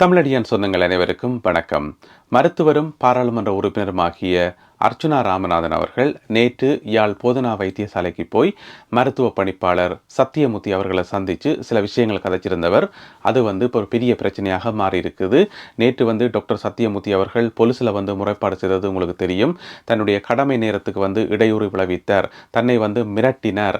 தமிழடியான் சொந்தங்கள் அனைவருக்கும் வணக்கம். மருத்துவரும் பாராளுமன்ற உறுப்பினருமாகிய அர்ச்சுனா ராமநாதன் அவர்கள் நேற்று யாழ் போதனா வைத்தியசாலைக்கு போய் மருத்துவ பணிப்பாளர் சத்தியமூர்த்தி அவர்களை சந்தித்து சில விஷயங்கள் கதைச்சிருந்தவர். அது வந்து இப்போ ஒரு பெரிய பிரச்சனையாக மாறி இருக்குது நேற்று வந்து டாக்டர் சத்தியமூர்த்தி அவர்கள் பொலிசில் வந்து முறைப்பாடு செய்தது உங்களுக்கு தெரியும். தன்னுடைய கடமை நேரத்துக்கு வந்து இடையூறு விளைவித்தார். தன்னை வந்து மிரட்டினார்.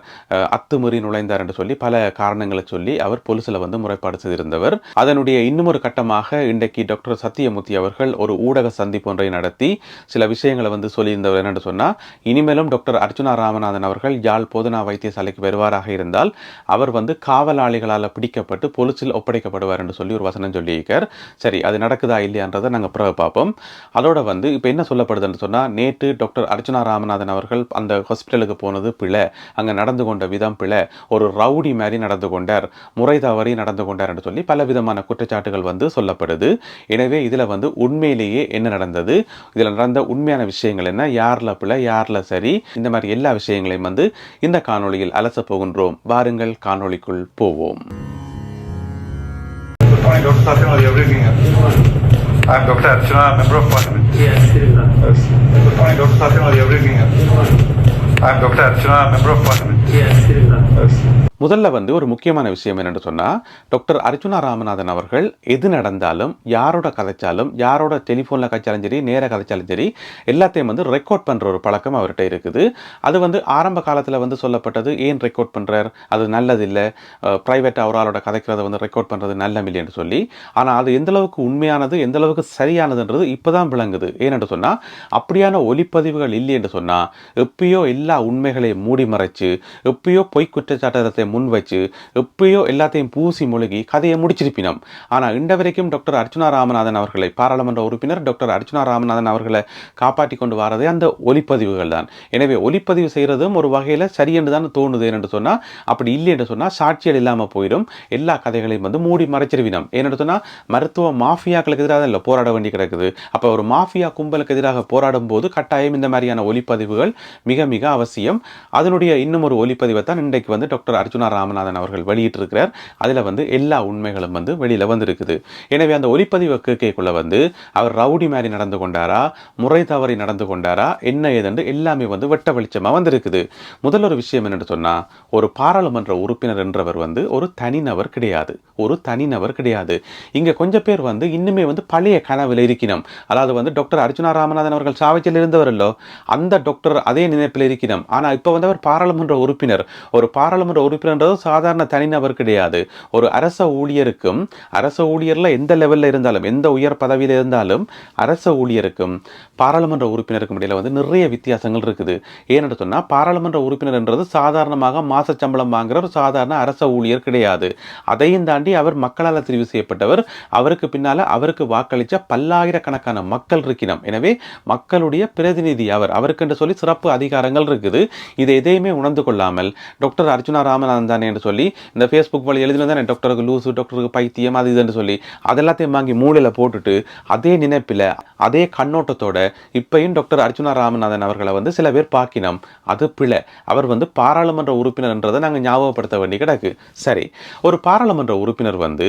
அத்துமுறி நுழைந்தார் என்று சொல்லி பல காரணங்களை சொல்லி அவர் பொலிசில் வந்து முறைப்பாடு செய்திருந்தவர். அதனுடைய இன்னும் ஒரு கட்டமாக இன்றைக்கு டாக்டர் சத்தியமூர்த்தி அவர்கள் ஒரு ஊடக சந்திப்பு ஒன்றை நடத்தி சில விஷயங்களை வந்து சொல்லியிருந்தவர் என்னென்னு சொன்னால் இனிமேலும் டாக்டர் அர்ஜுனா ராமநாதன் அவர்கள் யாழ் போதனா வைத்தியசாலைக்கு வருவாராக இருந்தால் அவர் வந்து காவலாளிகளால் பிடிக்கப்பட்டு பொலிசில் ஒப்படைக்கப்படுவார் என்று சொல்லி ஒரு வசனம் சொல்லியிருக்கார். சரி அது நடக்குதா இல்லையான்றதை நாங்கள் பிறகு பார்ப்போம். அதோட வந்து இப்போ என்ன சொல்லப்படுதுன்னு சொன்னால் நேற்று டாக்டர் அர்ஜுனா ராமநாதன் அவர்கள் அந்த ஹாஸ்பிட்டலுக்கு போனது பிழை. அங்கே நடந்து கொண்ட விதம் பிழை. ஒரு ரவுடி மாதிரி நடந்து கொண்டார் முறை தவறி நடந்து கொண்டார் என்று சொல்லி பல விதமான குற்றச்சாட்டுகள் வந்து சொல்லப்படுது. எனவே இதில் வந்து உண்மையிலேயே என்ன நடந்தது? இதில் நடந்த உண்மையான விஷயங்கள் என்ன யாரில் பிழை யாரில் சரி இந்த மாதிரி எல்லா விஷயங்களையும் வந்து இந்த காணொளியில் அலச போகின்றோம் வாருங்கள் காணொளிக்குள் போவோம் Good morning, Dr. Archana, member of parliament. Yes. Yes. Good morning, Dr. Satyamali. How are you doing? I am Dr. Archana, member of parliament. முதல்ல வந்து ஒரு முக்கியமான விஷயம் என்னென்னு சொன்னால் டாக்டர் அர்ச்சுனா ராமநாதன் அவர்கள் எது நடந்தாலும் யாரோட கதைச்சாலும் யாரோட டெலிஃபோனில் கதைச்சாலும் சரி நேர கதைச்சாலும் சரி எல்லாத்தையும் வந்து ரெக்கார்ட் பண்ணுற ஒரு பழக்கம் அவர்கிட்ட இருக்குது. அது வந்து ஆரம்ப காலத்தில் வந்து சொல்லப்பட்டது ஏன் ரெக்கார்ட் பண்ணுறார் அது நல்லதில்லை. ப்ரைவேட்டாக அவராலோட கதைக்கிறத வந்து ரெக்கார்ட் பண்ணுறது நல்லமில்லைன்னு சொல்லி. ஆனால் அது எந்த அளவுக்கு உண்மையானது எந்த அளவுக்கு சரியானதுன்றது இப்போ தான் விளங்குது. ஏனென்று சொன்னால் அப்படியான ஒலிப்பதிவுகள் இல்லை என்று சொன்னால் எப்பயோ எல்லா உண்மைகளையும் மூடி மறைச்சு எப்பயோ பொய் குற்றச்சாட்டத்தை முன் வச்சு எப்பயோ எல்லாத்தையும் பூசி முழுகி கதையை முடிச்சிருப்பினோம். ஆனால் இன்ற வரைக்கும் டாக்டர் அர்ச்சுனா ராமநாதன் அவர்களை பாராளுமன்ற உறுப்பினர் டாக்டர் அர்ச்சுனா ராமநாதன் அவர்களை காப்பாற்றி கொண்டு வரதே அந்த ஒலிப்பதிவுகள் தான். எனவே ஒலிப்பதிவு செய்கிறதும் ஒரு வகையில் சரி என்று தான் தோணுது என்று சொன்னால் அப்படி இல்லை என்று சொன்னால் சாட்சிகள் இல்லாமல் போயிடும். எல்லா கதைகளையும் வந்து மூடி மறைச்சிருவினோம் ஏன்னு சொன்னால் மருத்துவ மாஃபியாக்களுக்கு எதிராக இல்லை போராட வேண்டி கிடக்குது. அப்போ ஒரு மாஃபியா கும்பலுக்கு எதிராக போராடும் போது கட்டாயம் இந்த மாதிரியான ஒலிப்பதிவுகள் மிக மிக அவசியம். அதனுடைய இன்னும் ஒரு ஒளிப்பதிவை தான் இன்றைக்கு வந்து டாக்டர் அர்ஜுனா ராமநாதன் அவர்கள் வெளியிட்டிருக்கிறார். அதில் வந்து எல்லா உண்மைகளும் வந்து வெளியில் வந்திருக்குது. எனவே அந்த ஒளிப்பதிவை கேட்கக்குள்ள வந்து அவர் ரவுடி மாதிரி நடந்து கொண்டாரா? முறை தவறி நடந்து கொண்டாரா? என்ன ஏதென்று எல்லாமே வந்து வெட்ட வெளிச்சமாக வந்திருக்குது. முதல் ஒரு விஷயம் என்னென்னு சொன்னால் ஒரு பாராளுமன்ற உறுப்பினர் என்றவர் வந்து ஒரு தனிநபர் கிடையாது. ஒரு தனிநபர் கிடையாது. இங்கே கொஞ்சம் பேர் வந்து இன்னுமே வந்து பழைய கனவில் இருக்கணும். அதாவது வந்து டாக்டர் அர்ஜுனா ராமநாதன் அவர்கள் சாவச்சியில் இருந்தவரல்லோ அந்த டாக்டர் அதே நினைப்பில் இருக்கணும். ஆனால் இப்போ வந்து அவர் பாராளுமன்ற உறுப்பினர் ஒரு பாராளுமன்ற உறுப்பினர்ன்றது சாதாரண தனிநபர் கிடையாது. ஒரு அரச ஊழியருக்கும் அரச ஊழியரில் எந்த லெவலில் இருந்தாலும் எந்த உயர் பதவியில் இருந்தாலும் அரச ஊழியருக்கும் பாராளுமன்ற உறுப்பினருக்கும் இடையில் வந்து நிறைய வித்தியாசங்கள் இருக்குது. ஏன்னு சொன்னால் பாராளுமன்ற உறுப்பினர்ன்றது சாதாரணமாக மாச சம்பளம் வாங்குற ஒரு சாதாரண அரச ஊழியர் கிடையாது. அதையும் தாண்டி அவர் மக்களால் தெரிவு செய்யப்பட்டவர். அவருக்கு பின்னால் அவருக்கு வாக்களித்த பல்லாயிரக்கணக்கான மக்கள் இருக்கினம். எனவே மக்களுடைய பிரதிநிதி அவர். அவருக்கென்று சொல்லி சிறப்பு அதிகாரங்கள் இருக்குது. இதை எதையுமே உணர்ந்து கொள்ள கொள்ளாமல் டாக்டர் அர்ச்சுனா ராமநாதன் தானே என்று சொல்லி இந்த ஃபேஸ்புக் வழி எழுதினது தானே டாக்டருக்கு லூசு டாக்டருக்கு பைத்தியம் அது இதுன்னு சொல்லி அதெல்லாத்தையும் வாங்கி மூளையில் போட்டுட்டு அதே நினைப்பில் அதே கண்ணோட்டத்தோட இப்பையும் டாக்டர் அர்ச்சுனா ராமநாதன் அவர்களை வந்து சில பேர் பார்க்கினோம். அது பிழை. அவர் வந்து பாராளுமன்ற உறுப்பினர்ன்றதை நாங்கள் ஞாபகப்படுத்த வேண்டி கிடக்கு. சரி. ஒரு பாராளுமன்ற உறுப்பினர் வந்து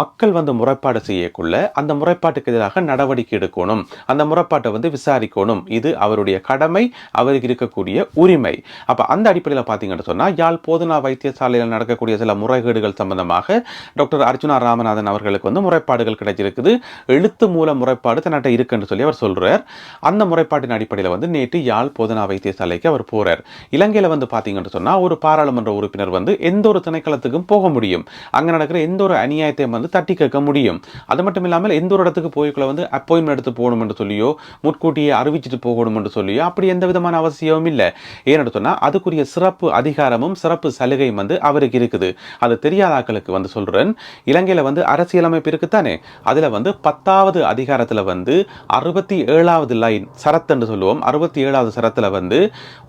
மக்கள் வந்து முறைப்பாடு செய்யக்குள்ள அந்த முறைப்பாட்டுக்கு எதிராக நடவடிக்கை எடுக்கணும். அந்த முறைப்பாட்டை வந்து விசாரிக்கணும். இது அவருடைய கடமை அவருக்கு இருக்கக்கூடிய உரிமை. அப்போ அந்த அடிப்படையில் பார்த்தீங்கன்னு சொன்னால் யாழ் போதனா வைத்தியசாலையில் நடக்கக்கூடிய சில முறைகேடுகள் சம்பந்தமாக டாக்டர் அர்ச்சுனா ராமநாதன் அவர்களுக்கு வந்து முறைப்பாடுகள் கிடைச்சிருக்குது. எழுத்து மூல முறைப்பாடு தன்னிட்ட இருக்குன்னு சொல்லி அவர் சொல்கிறார் அந்த முறைப்பாட்டின் அடிப்படையில் வந்து நேற்று யாழ் போதனா வைத்தியசாலைக்கு அவர் போகிறார் இலங்கையில் வந்து பார்த்தீங்கன்னு சொன்னால் ஒரு பாராளுமன்ற உறுப்பினர் வந்து எந்த ஒரு திணைக்களத்துக்கும் போக முடியும். அங்கே நடக்கிற எந்த ஒரு அநியாயத்தையும் வந்து தட்டி கேட்க முடியும். அது மட்டும் இல்லாமல் எந்த ஒரு இடத்துக்கு போய்க்குள்ள வந்து அப்பாயின்மெண்ட் எடுத்து போகணும் என்று சொல்லியோ முன்கூட்டியே அறிவிச்சிட்டு போகணும் என்று சொல்லியோ அப்படி எந்த விதமான அவசியமும் இல்லை. ஏன்னு சொன்னால் அதுக்குரிய சிறப்பு அதிகாரமும் சிறப்பு சலுகையும் வந்து அவருக்கு இருக்குது. அது தெரியாத ஆக்களுக்கு வந்து சொல்கிறேன் இலங்கையில் வந்து அரசியலமைப்பு இருக்குத்தானே? அதில் வந்து பத்தாவது அதிகாரத்தில் வந்து அறுபத்தி ஏழாவது லைன் சரத்துன்னு சொல்லுவோம். அறுபத்தி ஏழாவது சரத்தில் வந்து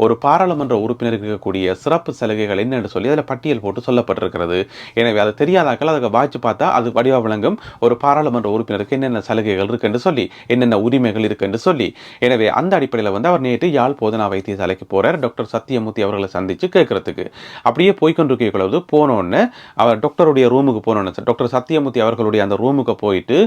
ஒரு பாராளுமன்ற உறுப்பினருக்கு இருக்கக்கூடிய சிறப்பு சலுகைகள் என்னென்று சொல்லி அதில் பட்டியல் போட்டு சொல்லப்பட்டிருக்கிறது. எனவே அது தெரியாதாக்கள் அதை வாய்ச்சி பார்த்தா அது வடிவா விளங்கும். ஒரு பாராளுமன்ற உறுப்பினருக்கு என்னென்ன சலுகைகள் இருக்கு என்று சொல்லி என்னென்ன உரிமைகள் இருக்கு என்று சொல்லி. எனவே அந்த அடிப்படையில் வந்து அவர் நேற்று யாழ் போதனா வைத்தியசாலைக்கு போறார். டாக்டர் சத்தியமூர்த்தி அவர்களை சந்திச்சு கேட்கறதுக்கு அப்படியே போய்கொண்டிருக்க பொழுது போனோன்னு அவர் டாக்டருடைய ரூமுக்கு போனோன்னு டாக்டர் சத்தியமூர்த்தி அவர்களுடைய அந்த ரூமுக்கு போயிட்டு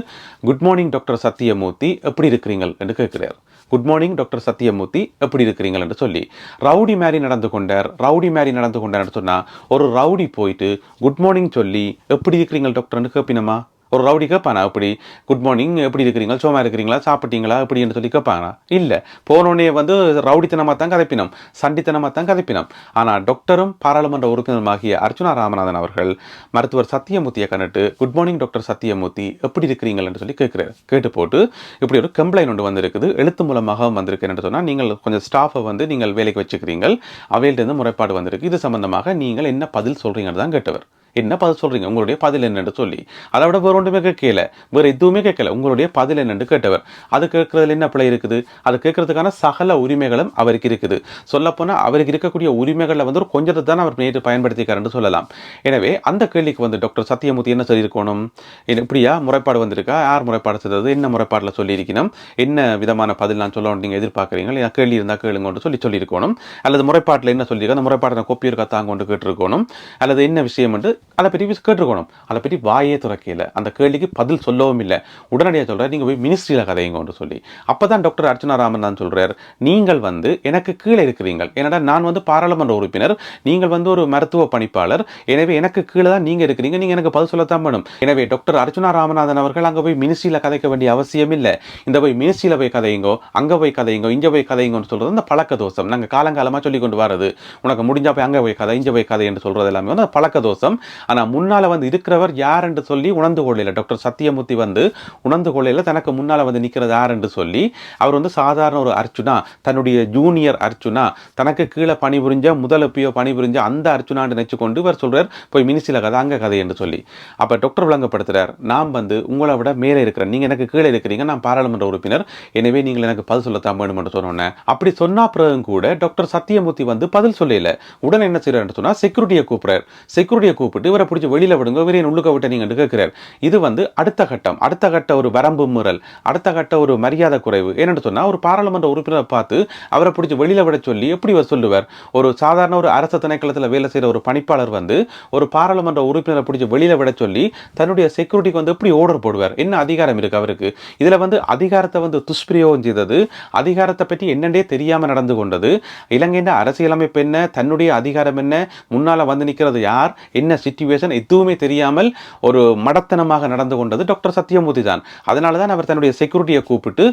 குட் மார்னிங் டாக்டர் சத்தியமூர்த்தி எப்படி இருக்கிறீங்கள்? என்று கேட்கிறார் குட் மார்னிங் டாக்டர் சத்யமூர்த்தி எப்படி இருக்கிறீங்கள் என்று சொல்லி. ரவுடி மாதிரி நடந்து கொண்டார். ரவுடி மாதிரி நடந்து கொண்டார்னு சொன்னால் ஒரு ரவுடி போயிட்டு குட் மார்னிங் சொல்லி எப்படி இருக்கிறீங்கள் டாக்டர்னு கேப்பினமா? ஒரு ரவுடி கேட்பானா? அப்படி குட் மார்னிங் எப்படி இருக்கிறீங்களா சோமா இருக்கிறீங்களா? சாப்பிட்டீங்களா? அப்படின்னு சொல்லி கேட்பானா? இல்லை. போனோடனே வந்து ரவுடித்தனமாக தான் கதைப்பினம். சண்டித்தனமாக தான் கதைப்பினம். ஆனால் டாக்டரும் பாராளுமன்ற உறுப்பினருமாகிய அர்ச்சுனா ராமநாதன் அவர்கள் மருத்துவர் சத்தியமூர்த்தியை கண்டுட்டு குட் மார்னிங் டாக்டர் சத்தியமூர்த்தி எப்படி இருக்கிறீங்கள்? என்று சொல்லி கேட்குறாரு கேட்டு போட்டு இப்படி ஒரு கம்ப்ளைண்ட் ஒன்று வந்திருக்குது. எழுத்து மூலமாக வந்திருக்கு என்று சொன்னால் நீங்கள் கொஞ்சம் ஸ்டாஃபை வந்து நீங்கள் வேலைக்கு வச்சுக்கிறீங்கள். அவையிலிருந்து முறைப்பாடு வந்திருக்கு. இது சம்பந்தமாக நீங்கள் என்ன பதில் சொல்கிறீங்கன்னு தான் கேட்டவர். என்ன பதில் சொல்றீங்க? உங்களுடைய பதில் என்னென்று சொல்லி. அதை விட வேற ஒன்றுமே கேட்கல. வேற எதுவுமே கேட்கல. உங்களுடைய பதில் என்னென்று கேட்டவர். அது கேட்கறதுல என்ன பிழை இருக்குது? அது கேட்கறதுக்கான சகல உரிமைகளும் அவருக்கு இருக்குது. சொல்லப்போனால் அவருக்கு இருக்கக்கூடிய உரிமைகளில் வந்து ஒரு கொஞ்சத்தை தான் அவர் நேற்று பயன்படுத்திக்காருன்னு சொல்லலாம். எனவே அந்த கேள்விக்கு வந்து டாக்டர் சத்தியமூர்த்தி என்ன சொல்லியிருக்கணும்? இப்படியா முறைப்பாடு வந்திருக்கா? யார் முறைப்பாடு செய்தது? என்ன முறைப்பாடில் சொல்லியிருக்கணும்? என்ன விதமான பதில் நான் சொல்லணும் நீங்கள் எதிர்பார்க்குறீங்க? இல்லை கேள்வி இருந்தால் கேளுங்கன்னு சொல்லி சொல்லியிருக்கணும். அல்லது முறைப்பாட்டில் என்ன சொல்லியிருக்கோம் அந்த முறைப்பாட்டை கோப்பி இருக்கா தாங்க கொண்டு கேட்டிருக்கணும். அல்லது என்ன விஷயம் என்று அதை பற்றி கேட்டுருக்கணும். அதை பற்றி வாயே துறக்கல அந்த கேள்விக்கு பதில் சொல்லவும் இல்லை. உடனடியாக சொல்கிறார் நீங்கள் போய் மினிஸ்ட்ரியில் கதையுங்கன்னு சொல்லி. அப்போ தான் டாக்டர் அர்ச்சனா ராமன் தான் சொல்கிறார் நீங்கள் வந்து எனக்கு கீழே இருக்கிறீங்கள் ஏன்னா நான் வந்து பாராளுமன்ற உறுப்பினர். நீங்கள் வந்து ஒரு மருத்துவ பணிப்பாளர். எனவே எனக்கு கீழே தான் நீங்கள் இருக்கிறீங்க. நீங்கள் எனக்கு பதில் சொல்லத்தான் வேணும். எனவே டாக்டர் அர்ச்சனா ராமநாதன் அவர்கள் அங்கே போய் மினிஸ்ட்ரியில் கதைக்க வேண்டிய அவசியம் இல்லை. இந்த போய் மினிஸ்ட்ரியில் போய் கதையுங்கோ அங்கே போய் கதையுங்கோ இங்கே போய் கதையுங்கன்னு சொல்கிறது அந்த பழக்க தோஷம். நாங்கள் காலங்காலமாக சொல்லி கொண்டு வரது உனக்கு முடிஞ்சா போய் அங்கே போய் கதை இங்கே போய் கதை என்று சொல்கிறது எல்லாமே வந்து பழக்க தோஷம். ஆனால் முன்னால் வந்து இருக்கிறவர் யார் என்று சொல்லி உணர்ந்து கொள்ளல. டாக்டர் சத்தியமூர்த்தி வந்து உணர்ந்து கொள்ளையில் தனக்கு முன்னால் வந்து நிற்கிறது யார் என்று சொல்லி அவர் வந்து சாதாரண ஒரு அர்ச்சுனா தன்னுடைய ஜூனியர் அர்ச்சுனா தனக்கு கீழே பணிபுரிஞ்ச முதல் எப்பயோ பணிபுரிஞ்ச அந்த அர்ச்சுனான்னு நினச்சி கொண்டு இவர் சொல்கிறார் போய் மினிசில கதை அங்கே கதை என்று சொல்லி. அப்போ டாக்டர் விளங்கப்படுத்துறார் நாம் வந்து உங்களை விட மேலே இருக்கிறேன் நீங்கள் எனக்கு கீழே இருக்கிறீங்க நான் பாராளுமன்ற உறுப்பினர் எனவே நீங்கள் எனக்கு பதில் சொல்லத்தான் வேணும் என்று சொன்னோன்னே. அப்படி சொன்னா பிறகும் கூட டாக்டர் சத்தியமூர்த்தி வந்து பதில் சொல்லல. உடனே என்ன செய்யறாருன்னு சொன்னால் செக்யூரிட்டியை கூப்பிட்றார். செக்யூரிட்டியை கூப்பிட்டு இவரை பிடிச்சி வெளியில் விடுங்க இவரையும் உள்ளுக்க விட்டு நீங்கள் கேட்கிறார் இது வந்து அடுத்த கட்டம். அடுத்த கட்ட ஒரு வரம்பு முறல் அடுத்த கட்ட ஒரு மரியாதை குறைவு. ஏன்னு சொன்னால் ஒரு பாராளுமன்ற உறுப்பினரை பார்த்து அவரை பிடிச்சி வெளியில் விட சொல்லி எப்படி சொல்லுவார்? ஒரு சாதாரண ஒரு அரசு திணைக்களத்தில் வேலை செய்கிற ஒரு பணிப்பாளர் வந்து ஒரு பாராளுமன்ற உறுப்பினரை பிடிச்சி வெளியில் விட சொல்லி தன்னுடைய செக்யூரிட்டிக்கு வந்து எப்படி ஓர்டர் போடுவார்? என்ன அதிகாரம் இருக்கு அவருக்கு? இதில் வந்து அதிகாரத்தை வந்து துஷ்பிரயோகம் செய்தது அதிகாரத்தை பற்றி என்னென்னே தெரியாமல் நடந்து கொண்டது. இலங்கையின் அரசியலமைப்பு என்ன? தன்னுடைய அதிகாரம் என்ன? முன்னால் வந்து நிற்கிறது யார்? என்ன சுச்சுவேஷன் எதுவுமே தெரியாமல் ஒரு மடத்தனமாக நடந்து கொண்டது டாக்டர் சத்யமூர்த்தி தான். அதனால தான் அவர் தன்னுடைய செக்யூரிட்டியை கூப்பிட்டு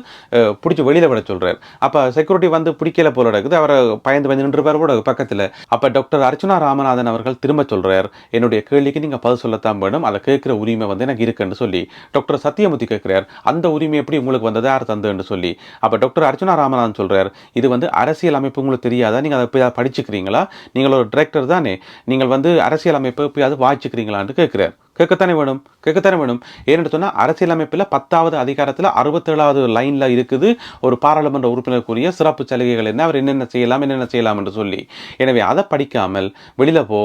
பிடிச்சி வெளியில் விட சொல்கிறார் அப்போ செக்யூரிட்டி வந்து பிடிக்கல போல இருக்குது. அவரை பயந்து பயந்து நின்றுப்பார் கூட பக்கத்தில். அப்போ டாக்டர் அர்ச்சனா ராமநாதன் அவர்கள் திரும்ப சொல்கிறார் என்னுடைய கேள்விக்கு நீங்கள் பதில் சொல்லத்தான் வேணும். அதை கேட்குற உரிமை வந்து எனக்கு இருக்குன்னு சொல்லி. டாக்டர் சத்யமூர்த்தி கேட்குறார் அந்த உரிமை எப்படி உங்களுக்கு வந்தது? யார் தந்துன்னு சொல்லி. அப்போ டாக்டர் அர்ச்சனா ராமநாதன் சொல்கிறார் இது வந்து அரசியல் அமைப்பு உங்களுக்கு தெரியாதா? நீங்கள் அதை படிச்சுக்கிறீங்களா? நீங்கள் ஒரு டிரெக்டர் தானே. நீங்கள் வந்து அரசியல் அமைப்பு போய் வாய்ச்சிக்கிறீங்களான்னு கேட்கிறார். கேட்கத்தானே வேணும்? கேட்கத்தானே வேணும்? ஏன்னு சொன்னால் அரசியலமைப்பில் பத்தாவது அதிகாரத்தில் அறுபத்தேழாவது லைனில் இருக்குது ஒரு பாராளுமன்ற உறுப்பினருக்குரிய சிறப்பு சலுகைகள் என்ன? அவர் என்னென்ன செய்யலாம் என்னென்ன செய்யலாம் என்று சொல்லி. எனவே அதை படிக்காமல் வெளியில் போ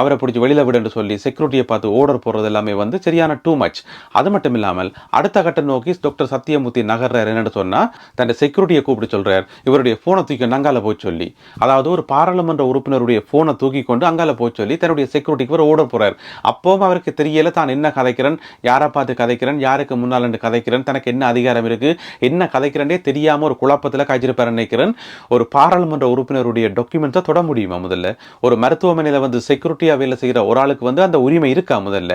அவரை பிடிச்சி வெளியில் விடு என்று சொல்லி செக்யூரிட்டியை பார்த்து ஓர்டர் போடுறது எல்லாமே வந்து சரியான டூ மச் அது மட்டும் இல்லாமல் அடுத்த கட்ட நோக்கி டாக்டர் சத்தியமூர்த்தி நகர்றார் என்னென்னு சொன்னால் தன் செக்யூரிட்டியை கூப்பிட்டு சொல்கிறார் இவருடைய ஃபோனை தூக்கி அங்கால போய் சொல்லி. அதாவது ஒரு பாராளுமன்ற உறுப்பினருடைய ஃபோனை தூக்கி கொண்டு அங்கால போய் சொல்லி தன்னுடைய செக்யூரிட்டிக்கு ஒரு ஓர்டர் போகிறார் அப்போவும் அவருக்கு தெரியல தான் என்ன கதைக்கிறேன் யாரை பார்த்து கதைக்கிறேன் யாருக்கு முன்னால் நின்று கதைக்கிறேன் தனக்கு என்ன அதிகாரம் இருக்குது என்ன கதைக்கிறேனே தெரியாமல் ஒரு குழப்பத்தில் காய்ச்சிருப்பார் நினைக்கிறேன். ஒரு பாராளுமன்ற உறுப்பினருடைய டாக்குமெண்ட்ஸை தொட முடியுமா முதல்ல? ஒரு மருத்துவமனையில் வந்து செக்யூரிட்டியாக வேலை செய்கிற ஒரு ஆளுக்கு வந்து அந்த உரிமை இருக்கா முதல்ல?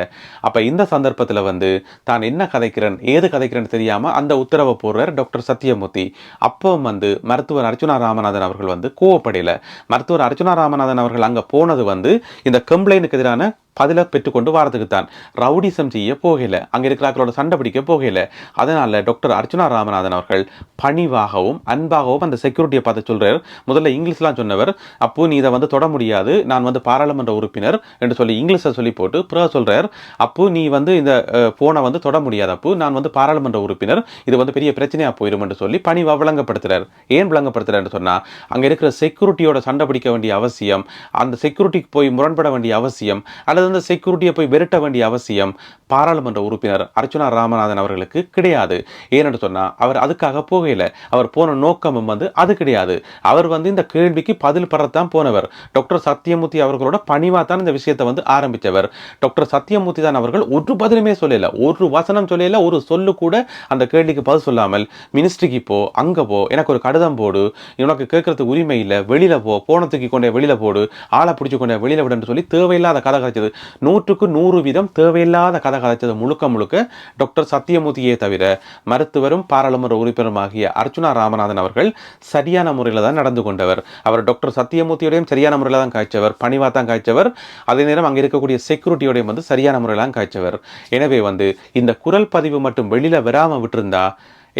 அப்போ இந்த சந்தர்ப்பத்தில் வந்து தான் என்ன கதைக்கிறேன் ஏது கதைக்கிறேன்னு தெரியாமல் அந்த உத்தரவை போடுறார் டாக்டர் சத்யமூர்த்தி அப்போ வந்து மருத்துவர் அர்ச்சுனா ராமநாதன் அவர்கள் வந்து கோவப்படையில் மருத்துவர் அர்ச்சுனா ராமநாதன் அவர்கள் அங்கே போனது வந்து இந்த கம்ப்ளைண்ட்டுக்கு எதிரான பதிலை பெற்றுக்கொண்டு வாரத்துக்கு தான் ரவுடிசம் செய்ய போகல. அங்கே இருக்கிறாக்களோட சண்டை பிடிக்க போகல. அதனால டாக்டர் அர்ச்சனா ராமநாதன் அவர்கள் பணிவாகவும் அன்பாகவும் அந்த செக்யூரிட்டியை பார்த்து சொல்கிறார் முதல்ல இங்கிலீஷ்லாம் சொன்னவர் அப்போ நீ இதை வந்து தொட முடியாது. நான் வந்து பாராளுமன்ற உறுப்பினர் என்று சொல்லி இங்கிலீஷை சொல்லி போட்டு பிறகு சொல்கிறார் அப்போ நீ வந்து இந்த ஃபோனை வந்து தொட முடியாது. அப்போ நான் வந்து பாராளுமன்ற உறுப்பினர். இது வந்து பெரிய பிரச்சனையாக போயிடும் என்று சொல்லி பணிவாக விளங்கப்படுத்துறார். ஏன் விளங்கப்படுத்துறாருன்னு சொன்னால் அங்கே இருக்கிற செக்யூரிட்டியோட சண்டை பிடிக்க வேண்டிய அவசியம் அந்த செக்யூரிட்டிக்கு போய் முரண்பட வேண்டிய அவசியம் அல்லது அல்லது அந்த செக்யூரிட்டியை போய் விரட்ட வேண்டிய அவசியம் பாராளுமன்ற உறுப்பினர் அர்ச்சுனா ராமநாதன் அவர்களுக்கு கிடையாது. ஏன்னு சொன்னால் அவர் அதுக்காக போகல அவர் போன நோக்கமும் வந்து அது கிடையாது. அவர் வந்து இந்த கேள்விக்கு பதில் பெறத்தான் போனவர். டாக்டர் சத்யமூர்த்தி அவர்களோட பணிவாக தான் இந்த விஷயத்தை வந்து ஆரம்பித்தவர். டாக்டர் சத்யமூர்த்தி தான் அவர்கள் ஒரு பதிலுமே சொல்லல. ஒரு வசனம் சொல்லல ஒரு சொல்லு கூட அந்த கேள்விக்கு பதில் சொல்லாமல் மினிஸ்ட்ரிக்கு போ அங்கே போ எனக்கு ஒரு கடிதம் போடு உனக்கு கேட்கறதுக்கு உரிமை இல்லை வெளியில் போ போனத்துக்கு கொண்டே வெளியில் போடு ஆளை பிடிச்சி கொண்டே வெளியில் விடுன்னு சொல்லி தேவையில்லாத கதை கிடைச்சது நூற்றுக்கு நூறு வீதம் தேவையில்லாத கதை கதைச்சது முழுக்க முழுக்க டாக்டர் சத்தியமூர்த்தியே தவிர மருத்துவரும் பாராளுமன்ற உறுப்பினருமாகிய அர்ச்சுனா ராமநாதன் அவர்கள் சரியான முறையில் தான் நடந்து கொண்டவர். அவர் டாக்டர் சத்தியமூர்த்தியோடையும் சரியான முறையில் தான் காய்ச்சவர் பணிவாக தான் காய்ச்சவர் அதே நேரம் அங்கே இருக்கக்கூடிய செக்யூரிட்டியோடையும் வந்து சரியான முறையில் தான் காய்ச்சவர். எனவே வந்து இந்த குரல் பதிவு மட்டும் வெளியில் வராமல் விட்டிருந்தா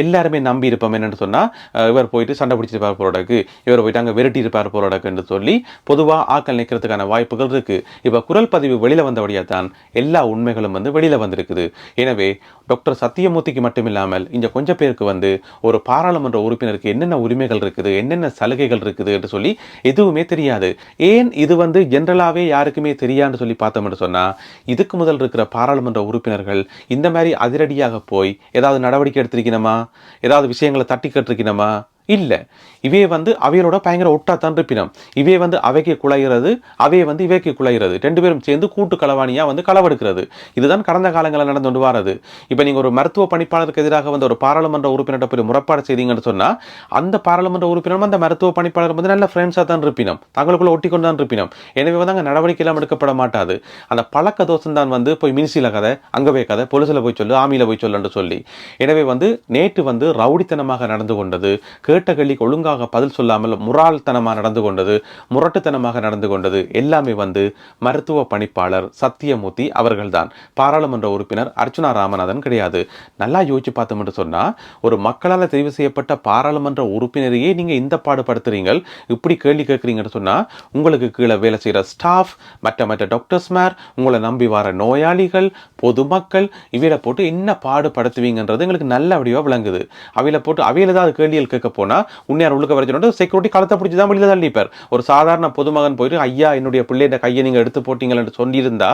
எல்லாருமே நம்பி இருப்போம். என்னென்னு சொன்னால் இவர் போயிட்டு சண்டை பிடிச்சிருப்பார் போறடக்கு இவர் போயிட்டு அங்கே விரட்டி இருப்பார் போறடக்குன்னு சொல்லி பொதுவாக ஆக்கள் நிற்கிறதுக்கான வாய்ப்புகள் இருக்கு. இப்போ குரல் பதிவு வெளியில் வந்தபடியாக தான் எல்லா உண்மைகளும் வந்து வெளியில் வந்திருக்குது. எனவே டாக்டர் சத்தியமூர்த்திக்கு மட்டும் இல்லாமல் இங்கே கொஞ்சம் பேருக்கு வந்து ஒரு பாராளுமன்ற உறுப்பினருக்கு என்னென்ன உரிமைகள் இருக்குது என்னென்ன சலுகைகள் இருக்குது என்று சொல்லி எதுவுமே தெரியாது. ஏன் இது வந்து ஜென்ரலாகவே யாருக்குமே தெரியான்னு சொல்லி பார்த்தோம்னு சொன்னால் இதுக்கு முதல் இருக்கிற பாராளுமன்ற உறுப்பினர்கள் இந்த மாதிரி அதிரடியாக போய் ஏதாவது நடவடிக்கை எடுத்திருக்கணுமா? ஏதாவது விஷயங்களை தட்டி கட்டிருக்கணுமா? இல்லை. இவே வந்து அவையோட பயங்கர ஒட்டாத்தான் இருப்பினம். இவே வந்து அவைக்கு குலைகிறது அவையை வந்து இவைக்கு குலைகிறது ரெண்டு பேரும் சேர்ந்து கூட்டு களவாணியாக வந்து களவெடுக்கிறது. இதுதான் கடந்த காலங்களில் நடந்து கொண்டு வாரது. இப்போ நீங்கள் ஒரு மருத்துவ பணிப்பாளருக்கு எதிராக வந்து ஒரு பாராளுமன்ற உறுப்பினர்கிட்ட போய் முறைப்பாடு செய்தீங்கன்னு சொன்னால் அந்த பாராளுமன்ற உறுப்பினரும் அந்த மருத்துவ பணிப்பாளர் வந்து நல்ல ஃப்ரெண்ட்ஸாக தான் இருப்பினம். தங்களுக்குள்ள ஒட்டி கொண்டு தான் இருப்பினம். எனவே வந்து அங்கே நடவடிக்கை எல்லாம் எடுக்கப்பட மாட்டாது. அந்த பழக்க தோஷம் தான் வந்து போய் மினிசில கதை அங்கே போய் கதை பொலிசில் போய் சொல்லு ஆமியில் போய் சொல்லுன்னு சொல்லி. எனவே வந்து நேற்று வந்து ரவுடித்தனமாக நடந்து கொண்டது கேட்ட கேள்விக்கு ஒழுங்காக பதில் சொல்லாமல் முராள்தனமாக நடந்து கொண்டது முரட்டுத்தனமாக நடந்து கொண்டது எல்லாமே வந்து மருத்துவ பணிப்பாளர் சத்தியமூர்த்தி அவர்கள்தான். பாராளுமன்ற உறுப்பினர் அர்ச்சுனா ராமநாதன் கிடையாது. நல்லா யோசிச்சு பார்த்தோமென்று சொன்னால் ஒரு மக்களால் தெரிவு செய்யப்பட்ட பாராளுமன்ற உறுப்பினரையே நீங்க இந்த பாடுபடுத்துறீங்க இப்படி கேள்வி கேட்குறீங்கன்னு சொன்னால் உங்களுக்கு கீழே வேலை செய்யற ஸ்டாஃப் மற்ற மற்ற டாக்டர்ஸ் மேர் உங்களை நம்பி வர நோயாளிகள் பொதுமக்கள் இவையில போட்டு என்ன பாடுபடுத்துவீங்கன்றது எங்களுக்கு நல்ல வடிவாக விளங்குது. அவையில போட்டு அவையில தான் கேள்விகள் கேட்க போனா உன்னையார் உள்ளுக்க வர செக்யூரிட்டி களத்தை பிடிச்சி தான் வெளியில் தள்ளிப்பார். ஒரு சாதாரண பொதுமகன் போயிட்டு ஐயா என்னுடைய பிள்ளைய கையை நீங்கள் எடுத்து போட்டீங்கன்னு சொல்லியிருந்தா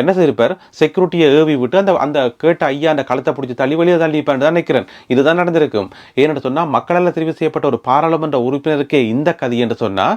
என்ன செய்திருப்பார்? செக்யூரிட்டியை ஏவி விட்டு அந்த அந்த கேட்ட ஐயா அந்த களத்தை பிடிச்சி தள்ளி வெளியே தள்ளிப்பான்னு தான் நினைக்கிறேன். இதுதான் நடந்திருக்கும். ஏன்னு சொன்னா மக்களால் தெரிவு செய்யப்பட்ட ஒரு பாராளுமன்ற உறுப்பினருக்கே இந்த கதை என்று சொன்னால்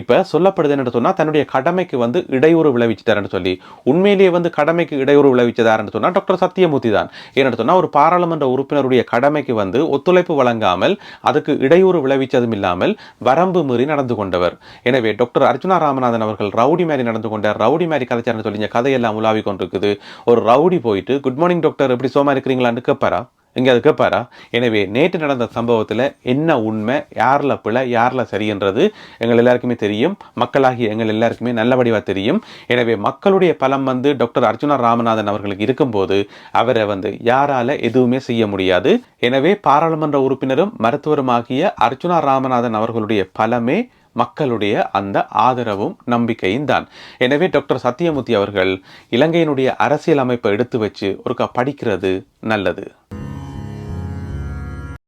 இப்போ சொல்லப்படுது என்று சொன்னால் தன்னுடைய கடமைக்கு வந்து இடையூறு விளைவிச்சிட்டாருன்னு சொல்லி உண்மையிலேயே வந்து கடமைக்கு இடையூறு விளைவிச்சதாருன்னு சொன்னால் டாக்டர் சத்தியமூர்த்தி தான். ஏன்னு சொன்னால் ஒரு பாராளுமன்ற உறுப்பினருடைய கடமைக்கு வந்து ஒத்துழைப்பு வழங்காமல் அதுக்கு இடையூறு விளைவிச்சதும் இல்லாமல் வரம்பு மீறி நடந்து கொண்டவர். எனவே டாக்டர் அர்ஜுனா ராமநாதன் அவர்கள் ரவுடி மாதிரி நடந்து கொண்டார். ரவுடி மாதிரி கதைச்சார்னு சொல்லி கதையெல்லாம் உலாவி கொண்டிருக்குது. ஒரு ரவுடி போயிட்டு குட் மார்னிங் டாக்டர் எப்படி சோமா இருக்கிறீங்களான்னு கேட்பாரா எங்கேயாவது கேட்பாரா எனவே நேற்று நடந்த சம்பவத்தில் என்ன உண்மை யாரில் பிழை யாரில் சரின்றது எங்கள் எல்லாருக்குமே தெரியும். மக்களாகி எங்கள் எல்லாருக்குமே நல்லபடியாக தெரியும். எனவே மக்களுடைய பலம் வந்து டாக்டர் அர்ஜுனா ராமநாதன் அவர்களுக்கு இருக்கும்போது அவரை வந்து யாரால எதுவுமே செய்ய முடியாது. எனவே பாராளுமன்ற உறுப்பினரும் மருத்துவருமாகிய அர்ஜுனா ராமநாதன் அவர்களுடைய பலமே மக்களுடைய அந்த ஆதரவும் நம்பிக்கையும் தான். எனவே டாக்டர் சத்தியமூர்த்தி அவர்கள் இலங்கையினுடைய அரசியல் அமைப்பை எடுத்து வச்சு ஒருக்கா படிக்கிறது நல்லது.